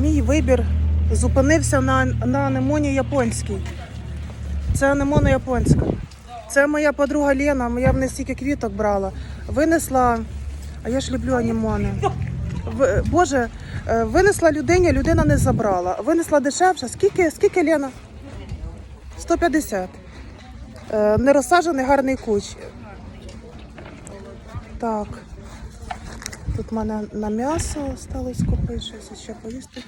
Мій вибір зупинився на, на анемоні японській. Це анемона японська. Це моя подруга Лена, я в неї стільки квіток брала. Винесла, а я ж люблю анемони. В- Боже, е, винесла людині, людина не забрала. Винесла дешевше. Скільки, скільки Лена? 150. Е, Нерозсаджений гарний куч. Так. Тут в мене на м'ясо осталось купити, щось ще поїсти.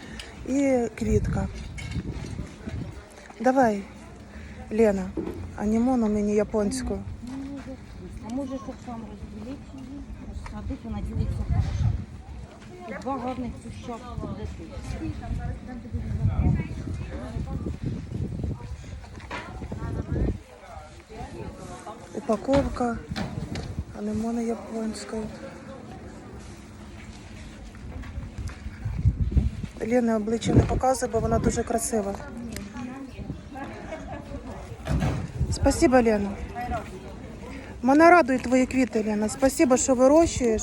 І квітка. Давай, Лена, анімону мені японську. А може, щоб сам розділити її, розсадити, вона ділиться хорошо. І два гарних куща. Упаковка анемони японської. Лена обличчя не показує, бо вона дуже красива. Спасибо, Лена. Мене радують твої квіти, Лена. Спасибо, що вирощуєш.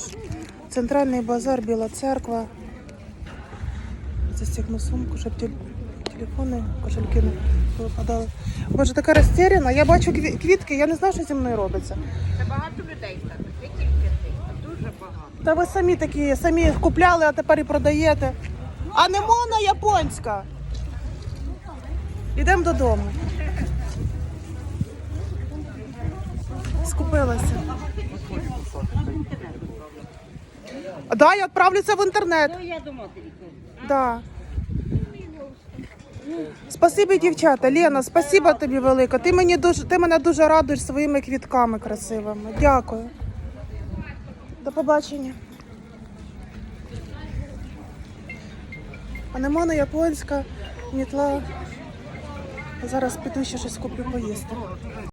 Центральний базар, Біла церква. Застігну сумку, щоб телефони, кошельки не випадали. Боже, така розтеряна. Я бачу квітки, я не знаю, що зі мною робиться. Це багато людей так, не тільки ти, а дуже багато. Та ви самі такі, самі купляли, а тепер і продаєте. Анемона японська. Йдемо додому. Скупилася. Да, я відправлю це в інтернет. Ну. Да. Спасибі, дівчата. Лена, спасибо тобі велике. Ти мені дуже, ти мене дуже радуєш своїми квітками красивими. Дякую. До побачення. Анемона японська, мітла. Зараз піду ще щось куплю поїсти.